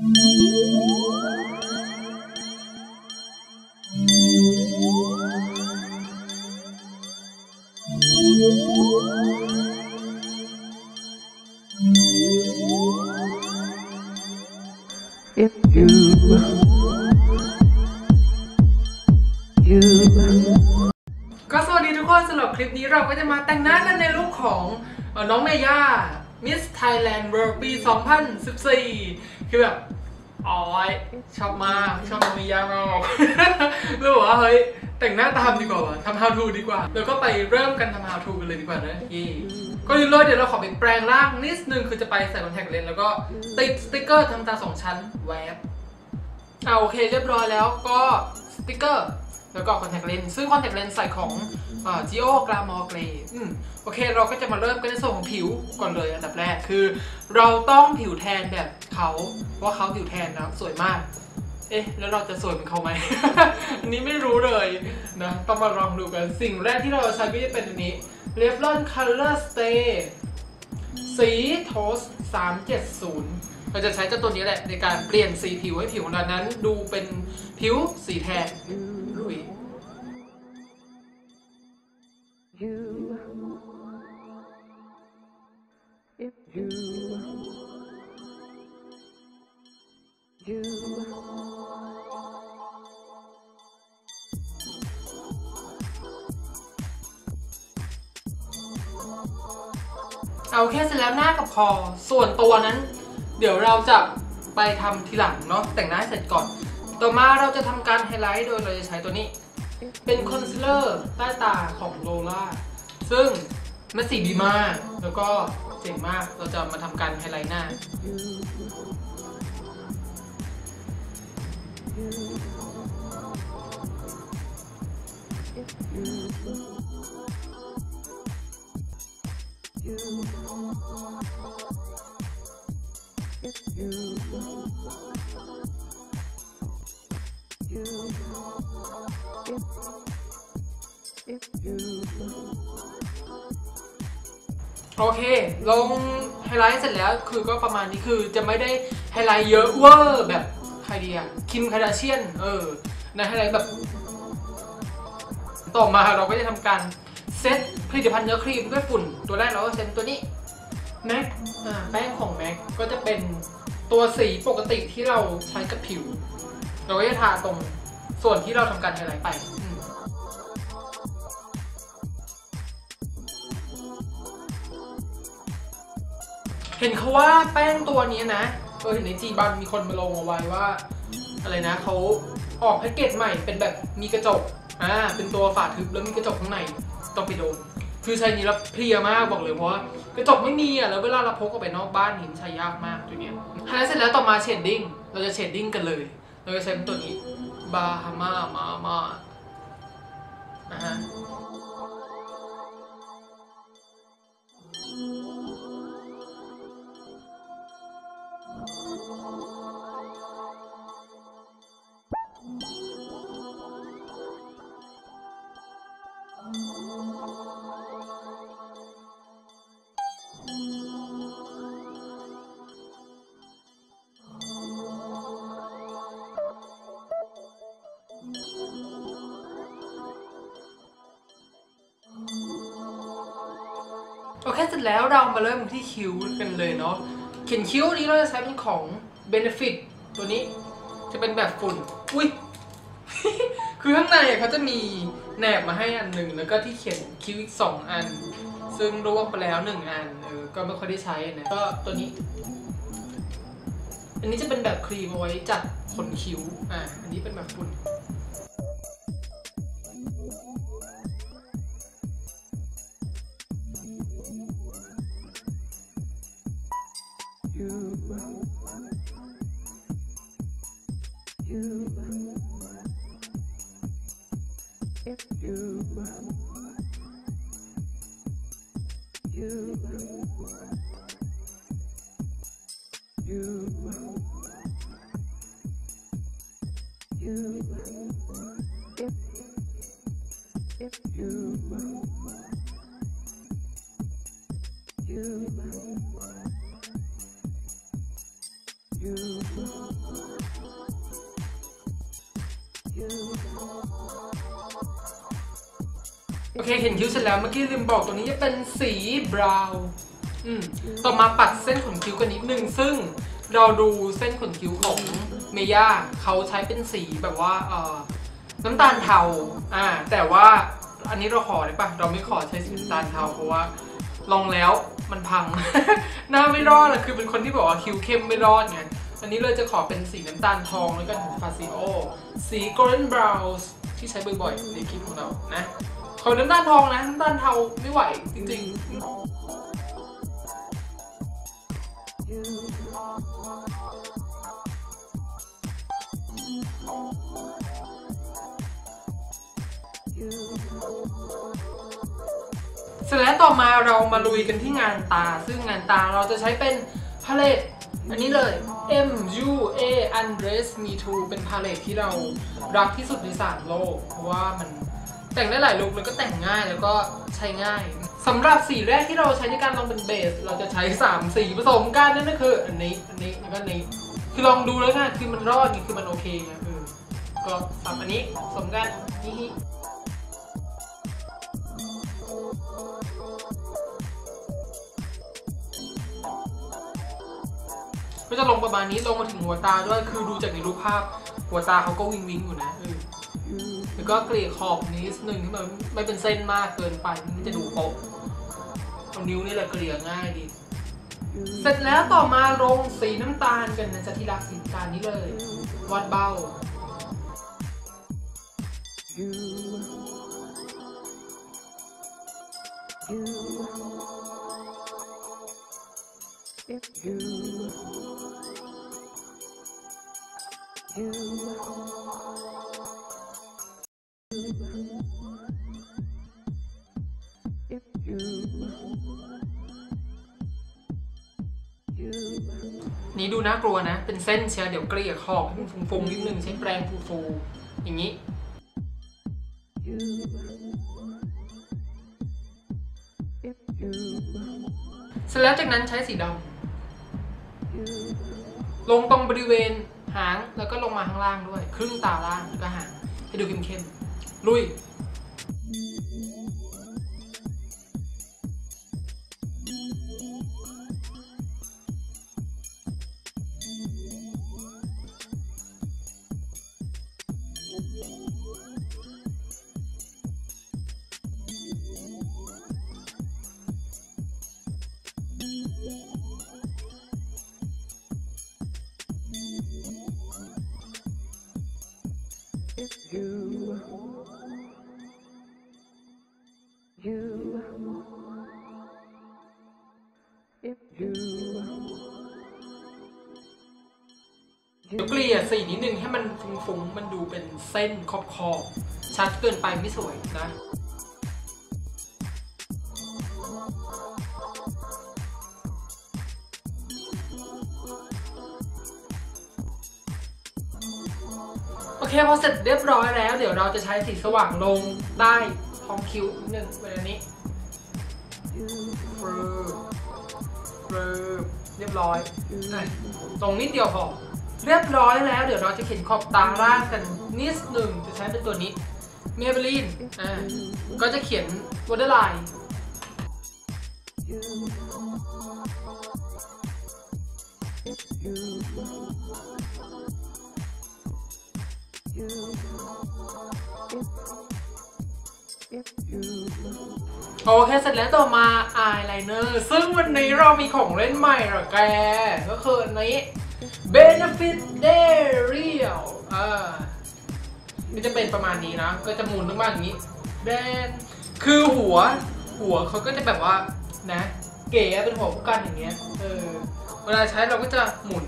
If you, you, ก็สวัสดีทุกคนสำหรับคลิปนี้เราก็จะมาแต่งหน้ากันในลุคของน้องเมย่า Miss Thailand World ปี 2014 คือแบบ ออยชอบมากชอบน้องเมย่ามากแล้วบอกว่าเฮ้ยแต่งหน้าตามดีกว่าวะทำ how to ดีกว่า แล้วก็ไปเริ่มกันทำ how to กันเลยดีกว่านะเย่ก็ยิ่งเลยเดี๋ยวเราขอไปแปลงร่างนิดนึงคือจะไปใส่คอนแทคเลนส์แล้วก็ติดสติกเกอร์ทำตาสองชั้นแวบเอาโอเคเรียบร้อยแล้วก็สติกเกอร์แล้วก็คอนแทคเลนส์ซึ่งคอนแทคเลนส์ใส่ของ อ่า Geo Glamour Grey อืมโอเคเราก็จะมาเริ่มกันในส่วนของผิวก่อนเลยอันดับแรกคือ เราต้องผิวแทนแบบเขาเพราะว่าเขาผิวแทนนะสวยมาก เอ๊ะ แล้วเราจะสวยเหมือนเขาไหม อันนี้ไม่รู้เลยนะต้องมาลองดูกันสิ่งแรกที่เราจะใช้ก็จะเป็นอันนี้ Revlon Color Stay สีโทส370 เราจะใช้เจ้าตัวนี้แหละในการเปลี่ยนสีผิวให้ผิวของเรานั้น ดูเป็นผิวสีแทน you, if you, you, เอาแค่เสร็จแล้วหน้ากับคอ ส่วนตัวนั้น เดี๋ยวเราจะไปทำทีหลังเนาะแต่งหน้าเสร็จก่อน ต่อมาเราจะทำการไฮไลท์โดยเราจะใช้ตัวนี้ เป็นคอนซีลเลอร์ใต้ตาของโลล่าซึ่งมันสีดีมาก แล้วก็เจ๋งมาก เราจะมาทำการไฮไลท์หน้า if you, โอเค ลงไฮไลท์เสร็จแล้วคือก็ประมาณนี้คือจะไม่ได้ไฮไลท์เยอะเวอร์แบบใครดีอะคิมคาร์ดาเชียน เออในไฮไลท์แบบ ต่อมาเราก็จะทำการเซตผลิตภัณฑ์เนื้อครีมด้วยฝุ่น ตัวแรกเราก็เซตตัวนี้แม็กแป้งของแม็กก็จะเป็นตัวสีปกติที่เราใช้กับผิว เราก็จะทาตรง ส่วนที่เราทำการไฮไลท์ไปเห็นเขาว่าแป้งตัวนี้นะเออเห็นในจีบันมีคนมาลงเอาไว้ว่า อะไรนะเขาออกแพ็กเกจใหม่เป็นแบบมีกระจกอ่าเป็นตัวฝาทึบแล้วมีกระจกข้างในต้องไปโดนคือใช้นี้แล้วเพลียมากบอกเลยเพราะว่ากระจกไม่มีอะแล้วเวลาเราพกออกไปนอกบ้านเห็นใช้ยากมากตัวเนี้ยหายเสร็จแล้วต่อมาเชดดิ้งเราจะเชดดิ้งกันเลย เราจะใช้เป็นตัวนี้ บาฮามามามาอ่าฮะ โอเคเสร็จแล้วเรามาเริ่มที่คิ้วกันเลยเนาะเขียนคิ้วนี้เราจะใช้เป็นของ Benefit ตัวนี้จะเป็นแบบฝุ่น อุ้ย คือข้างในเขาจะมีแหนบมาให้อันหนึ่งแล้วก็ที่เขียนคิ้วอีกสองอัน ซึ่งร่วงไปแล้วหนึ่งอันเออก็ไม่ค่อยได้ใช้นะก็ตัวนี้ อันนี้จะเป็นแบบครีมเอาไว้จัดขนคิ้วอ่าอันนี้เป็นแบบฝุ่น you, you, you, ร็จแล้วเมื่อกี้ลืมบอกตัวนี้จะเป็นสีบราวน์อืมต่อมาปัดเส้นขนคิ้วกันนิดนึงซึ่งเราดูเส้นขนคิ้วของเมย่าเขาใช้เป็นสีแบบว่าเออน้ำตาลเทาอ่าแต่ว่าอันนี้เราขอได้ปะเราไม่ขอใช้สีน้ำตาลเทาเพราะว่าลองแล้วมันพัง หน้าไม่รอดอะคือเป็นคนที่บอกว่าคิ้วเข้มไม่รอดไงอันนี้เลยจะขอเป็นสีน้ำตาลทองแล้วกันของฟาซิโอ สี golden brown ที่ใช้บ่อยๆในคลิปของเรานะ ขอน้ำตาลทองนะน้ำตาลเทาไม่ไหวจริงๆ เสร็จแล้วต่อมาเรามาลุยกันที่งานตา ซึ่งงานตาเราจะใช้เป็นพาเลตอันนี้เลย M U A Undress Me Too เป็นพาเลตที่เรารักที่สุดในสามโลก เพราะว่ามัน แต่งได้หลายลุคแล้วก็แต่งง่ายแล้วก็ใช้ง่ายสำหรับสีแรกที่เราใช้ในการลองเป็นเบส เราจะใช้ 3 สีผสมกันนั่นก็คืออันนี้อันนี้แล้วก็อันนี้คือลองดูแล้วกันคือมันรอดคือมันโอเคไงเออก็สามอันนี้ผสมกันนี่ก็จะลงประมาณนี้ลงมาถึงหัวตาด้วยคือดูจากในรูปภาพหัวตาเขาก็วิงวิงอยู่นะ แล้วก็เกลี่ยขอบนิดนึงที่มันไม่เป็นเส้นมากเกินไปมันจะดูโป๊ะเอานิ้วนี่แหละเกลี่ยง่ายดี เสร็จแล้วต่อมาลงสีน้ำตาลกันนะจะที่รักสีน้ำตาลนี้เลยวัดเบ้า You, นี่ดูน่ากลัวนะ เป็นเส้นเชียเดี๋ยวเกลี่ยขอบให้มันฟุ้งๆนิดนึงใช้แปรงฟูๆอย่างนี้เสร็จแล้วจากนั้นใช้สีดำลงตรงบริเวณหางแล้วก็ลงมาข้างล่างด้วย ครึ่งตาล่างแล้วก็หางให้ดูเข้มๆลุย you, if you, เดี๋ยวเกลี่ยสีนิดนึงให้มันฟุ้งๆ มันดูเป็นเส้นขอบๆชัดเกินไปไม่สวยนะโอเคพอเสร็จเรียบร้อยแล้ว เดี๋ยวเราจะใช้สีสว่างลงใต้ คิ้วนิดนึงแบบนี้ you, ฟรึบฟรึบเรียบร้อยตรงนิดเดียวพอเรียบร้อยแล้ว เดี๋ยวเราจะเขียนขอบตาล่างกันนิดหนึ่งจะใช้เป็นตัวนี้เมเบลีนอ่าก็จะเขียนวอเตอร์ไลน์ you, you, โอเคเสร็จแล้วต่อมาอายไลเนอร์ซึ่งวันนี้เรามีของเล่นใหม่เหรอแก ก็คืออันนี้ Benefit Day Real อ่ามันจะเป็นประมาณนี้นะ ก็จะหมุนมาอย่างนี้แดนคือหัว หัวเขาก็จะแบบว่า นะ เก๋เป็นหัวกันอย่างเงี้ย เออ เวลาใช้เราก็จะหมุน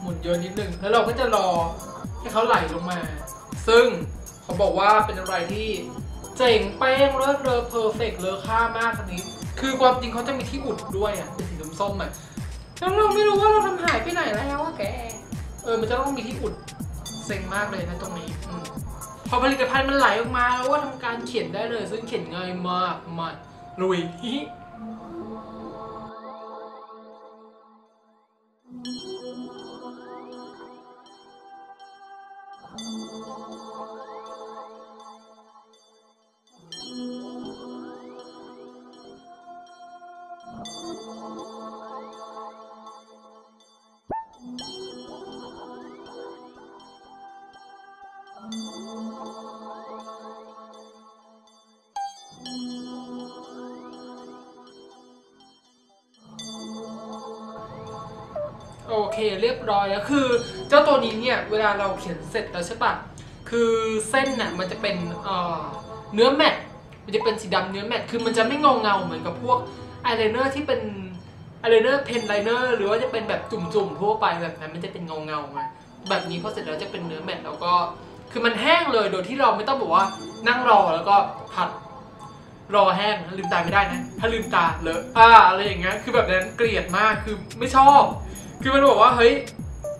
หมุนเยอะนิดนึง แล้วเราก็จะรอ ให้เขาไหลลงมา ซึ่งเขาบอกว่าเป็นอะไรที่เจ๋งเป้งเลิศเลอเพอร์เฟกเลอค่ามากอันนี้ คือความจริงเขาจะมีที่อุดด้วยอะเป็นสีส้มๆอะแล้วเราไม่รู้ว่าเราทำหายไปไหนแล้วอะแก เออมันจะต้องมีที่อุดเซ็งมากเลยนะตรงนี้อพอผลิตภัณฑ์มันไหลออกมาแล้วว่าทำการเขียนได้เลย ซึ่งเขียนง่ายมากมาลุย เคเรียบร้อยแล้วคือ เจ้าตัวนี้เนี่ยเวลาเราเขียนเสร็จแล้วใช่ปะคือเส้นน่ะมันจะเป็นเนื้อแมตต์มันจะเป็นสีดำเนื้อแมตต์คือมันจะไม่เงาเงาเหมือนกับพวกอายไลเนอร์ที่เป็นอายไลเนอร์เพนไลเนอร์หรือว่าจะเป็นแบบจุ่มๆทั่วไปแบบนั้นมันจะเป็นเงาเงาไงแบบนี้พอเสร็จแล้วจะเป็นเนื้อแมตต์แล้วก็คือมันแห้งเลยโดยที่เราไม่ต้องบอกว่านั่งรอแล้วก็ผัดรอแห้งลืมตาไม่ได้นะ ถ้าลืมตาเลอะอ่าอะไรอย่างเงี้ยคือแบบนั้นเกลียดมากคือไม่ชอบ คือมันบอกว่าเฮ้ย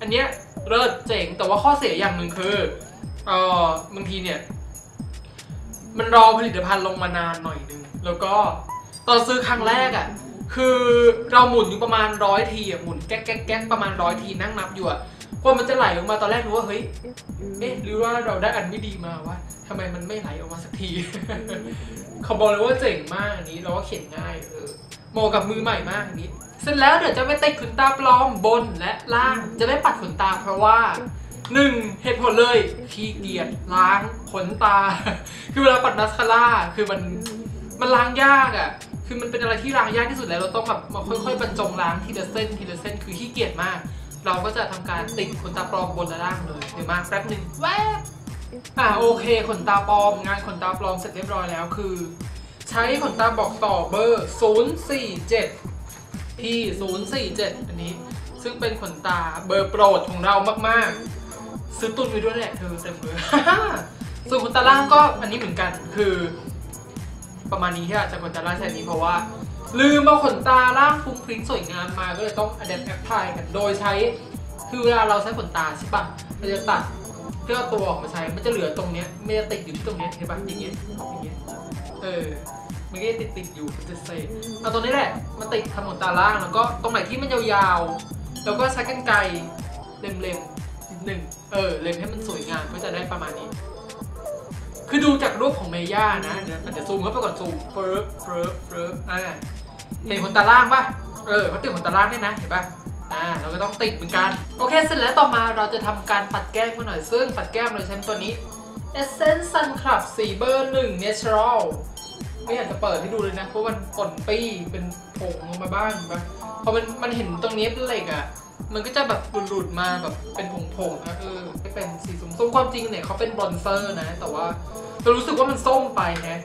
อันเนี้ยเลิศเจ๋งแต่ว่าข้อเสียอย่างหนึ่งคือเออบางทีเนี่ย มันรอผลิตภัณฑ์ลงมานานหน่อยนึง แล้วก็ตอนซื้อครั้งแรกอะ่ะคือเราหมุนอยู่ประมาณร้อยทีอะหมุนแก๊กแก๊กแก๊กประมาณร้อยทีนั่งนับอยู่อะ กว่ามันจะไหลออกมาตอนแรกรู้ว่าเฮ้ย if you เอ๊ะหรือว่าเราได้อันไม่ดีมาวะทำไมมันไม่ไหลออกมาสักทีเขาบอกเลยว่าเจ๋งมากอันนี้เราก็เขียนง่ายเออเหมาะกับมือใหม่มากอันนี้ เสร็จแล้วเดี๋ยวจะไปติดขนตาปลอมบนและล่างจะไม่ปัดขนตาเพราะว่าหนึ่งเหตุผลเลยขี้เกียจล้างขนตา คือเวลาปัดมัสคาร่าคือมันมันล้างยากอะ คือมันเป็นอะไรที่ล้างยากที่สุดแล้วเราต้องแบบมาค่อยๆบรรจงล้างทีละเส้นทีละเส้นคือขี้เกียจมาก เราก็จะทำการติดขนตาปลอมบนและล่างเลยเดี๋ยวมาแป๊บหนึ่งแวบอะโอเคขนตาปลอมงานขนตาปลอมเสร็จเรียบร้อยแล้วคือ ใช้ขนตาบอกต่อเบอร์ 047ที่047 อันนี้ ซึ่งเป็นขนตาเบอร์โปรดของเรามากๆ ซื้อตุนไว้ด้วยแหละเธอเต็มเลยส่วนขนตาล่างก็อันนี้เหมือนกันคือ ประมาณนี้ที่อาจจะขนตาล่างแค่นี้เพราะว่า ลืมเอาขนตาล่างฟุ้งฟริ้งสวยงามมาก็เลยต้อง adapt apply กัน โดยใช้คือเวลาเราใช้ขนตาใช่ปะเราจะตัดเพื่อตัวออกมาใช้ มันจะเหลือตรงเนี้ยไม่จะติดอยู่ที่ตรงเนี้ยเห็นปะอย่างเงี้ยอย่างเงี้ยเออมันก็จะติดติดอยู่จะเซฟเอาตรงนี้แหละมาติดทำขนตาล่างแล้วก็ตรงไหนที่มันยาวๆแล้วก็ใช้กรรไกรเล็มๆนิดหนึ่งเออเล็มให้มันสวยงามก็จะได้ประมาณนี้ คือดูจากรูปของเมย่านะเดี๋ยวมันจะซูมเข้าไปก่อนซูมเฟิร์ฟเฟิร์ฟเฟิร์ฟอ่าเห็นขนตาล่างปะเออเขาติดขนตาล่างด้วยนะเห็นปะอ่าเราก็ต้องติดเหมือนกัน โอเคเสร็จแล้วต่อมาเราจะทำการปัดแก้มกันหน่อย ซึ่งปัดแก้มเราใช้ตัวนี้ Essence Sun Club สีเบอร์หนึ่ง Natural ไม่อยากจะเปิดให้ดูเลยนะ เพราะมันปนปี้เป็นผงลงมาบ้างเห็นปะพอมันมันเห็นตรงนี้เป็นเหล็กอะ มันก็จะแบบหลุดๆมาแบบเป็นผงๆนะเออไม่เป็นสีส้มๆความจริงเนี่ยเขาเป็นบรอนเซอร์นะ แต่ว่าเรารู้สึกว่ามันส้มไปแฮะ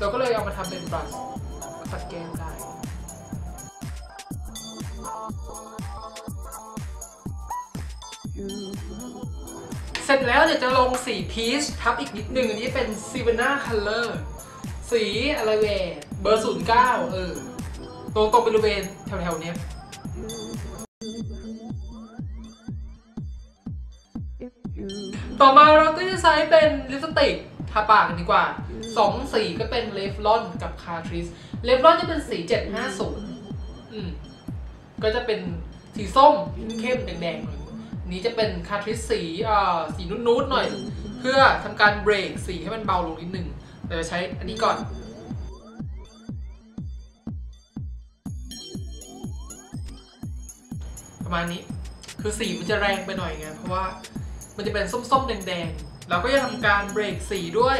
เราก็เลยเอามาทำเป็นบลัชปัดแก้มได้เสร็จแล้วเดี๋ยวจะลงสีพีชทับอีกนิดนึง อันนี้เป็น s i v a n a Color สีอะไรเวเบอร์09เออตรงตรงบริเวณแถวๆเนี้ย ต่อมาเราก็จะใช้เป็นลิปสติกทาปากกันดีกว่า 2 สีก็เป็นเลฟลอนกับคาทริสเลฟลอนจะเป็นสี 750อืมก็จะเป็นสีส้มเข้มๆแดงๆหน่อยอันนี้จะเป็นคาทริสสีอ่าสีนุ่นๆหน่อย เพื่อทำการเบรกสีให้มันเบาลงนิดนึงเราจะใช้อันนี้ก่อนประมาณนี้ คือสีมันจะแรงไปหน่อยไง เพราะว่า มันจะเป็นส้มๆ แดงๆ เราก็จะทำการเบรกสีด้วย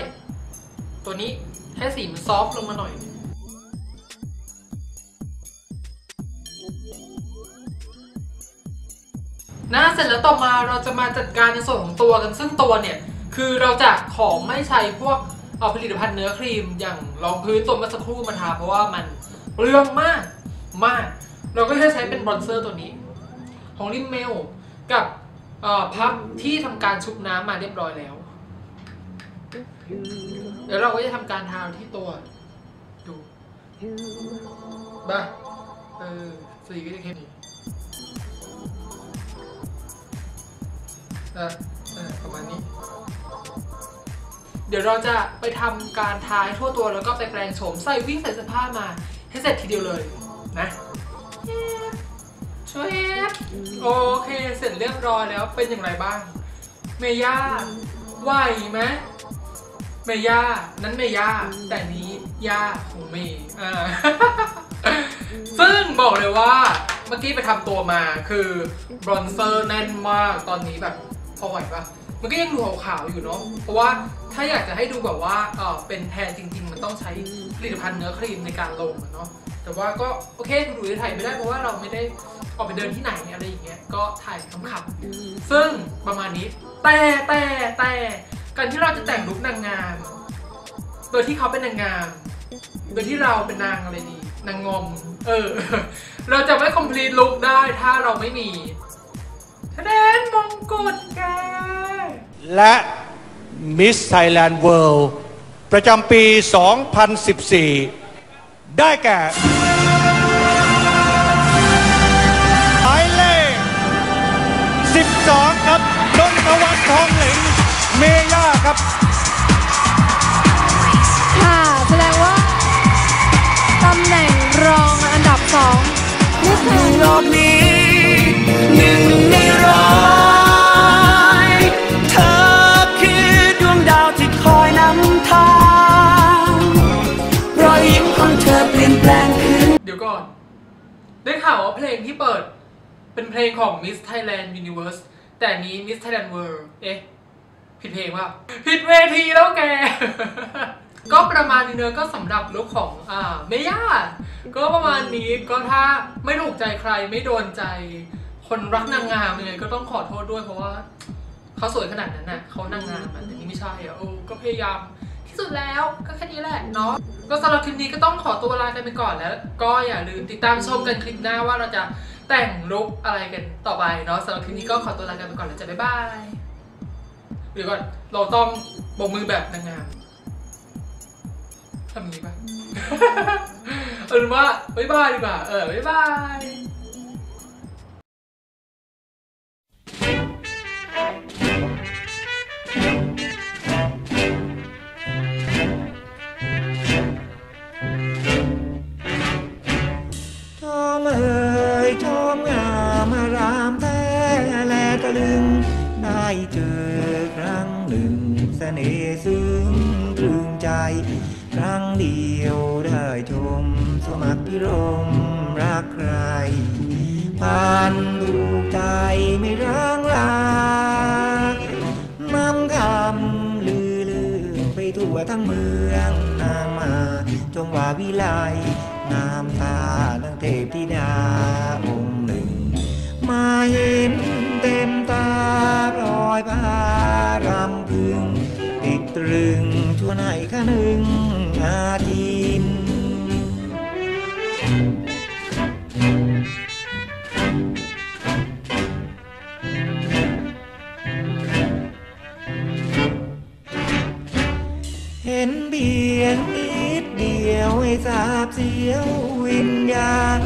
ตัวนี้ให้สีมันซอฟต์ลงมาหน่อยนะเสร็จแล้วต่อมาเราจะมาจัดการในส่วนของตัวกันซึ่งตัวเนี่ย คือเราจะของไม่ใช้พวกเอาผลิตภัณฑ์เนื้อครีมอย่างรองพื้นตัวเมื่อสักครู่มาทาเพราะว่ามันเปลืองมากมาก เราก็จะใช้เป็นบรอนเซอร์ตัวนี้ ของริมเมลกับ พับที่ทำการชุบน้ำมาเรียบร้อยแล้ว เดี๋ยวเราก็จะทำการทาที่ตัว ดูบ้าเออสีก็จะเข้มนี้เออเออประมาณนี้ เดี๋ยวเราจะไปทำการทาให้ทั่วตัวแล้วก็ไปแปรงโฉมใส่วิ่งใส่เสื้อผ้ามาให้เสร็จทีเดียวเลยนะ ช่วยโอเค เสร็จเรียบร้อยแล้วเป็นอย่างไรบ้าง เมย่าไหวไหมเมย่านั้นเมย่าแต่นี้ย่าของเมย์อ่าซึ่งบอกเลยว่าเมื่อกี้ไปทำตัวมาคือบรอนเซอร์แน่นมากตอนนี้แบบพอไหวปะมันก็ยังดูขาวๆอยู่เนาะเพราะว่าถ้าอยากจะให้ดูแบบว่าเออเป็นแทนจริง ๆ มันต้องใช้ผลิตภัณฑ์เนื้อครีมในการลงเนาะ แต่ว่าก็โอเคดูดูถ่ายไม่ได้เพราะว่าเราไม่ได้ออกไปเดินที่ไหนอะไรอย่างเงี้ยก็ถ่ายขำๆซึ่งประมาณนี้แต่แต่แต่การที่เราจะแต่งลุคนางงาม โดยที่เขาเป็นนางงาม โดยที่เราเป็นนางอะไรดีนางงอมเออ เราจะไม่ complete look ได้ถ้าเราไม่มีทะแนนมงกุฎแกและ Miss Thailand World ประจำปี 2014 ได้แก่ 12 ครับนนทวัฒน์ทองเหลิงเมย่าครับ ค่ะแสดงว่าตำแหน่งรองอันดับสองมิสไทยโลกนี้หนึ่งในร้อยเธอคือดวงดาวที่คอยนำทางรอยยิ้มของเธอเปลี่ยนแปลงคืน เดี๋ยวก่อน ได้ข่าวว่าเพลงที่เปิด เป็นเพลงของ Miss Thailand Universe แต่อันนี้ Miss Thailand World เอ๊ะ ผิดเพลงว่าผิดเวทีแล้วแก ก็ประมาณนี้เนอะก็สำหรับลุคของอ่าเมย่าก็ประมาณนี้ก็ถ้าไม่ถูกใจใครไม่โดนใจ คนรักนางงามยังไงก็ต้องขอโทษด้วยเพราะว่าเขาสวยขนาดนั้นน่ะเขานางงามอะแต่นี่ไม่ใช่อะโอ้ก็พยายามที่สุดแล้วก็แค่นี้แหละเนาะก็สำหรับคลิปนี้ก็ต้องขอตัวลากันไปก่อนแล้ว ก็อย่าลืมติดตามชมกันคลิปหน้าว่าเราจะ แต่งลุคอะไรกันต่อไปเนาะสำหรับคลิปนี้ก็ขอตัวลากันไปก่อนแล้วจ้ะบ๊ายบายเดี๋ยวก่อนเราต้องโบกมือแบบนางงามทำอย่างนี้ปะเอาเป็นว่าบ๊ายบายดีกว่าเออบ๊ายบาย เมืองนามา จงว่าวิไลนามตาดังเทพธิดา เสียววิญญาณ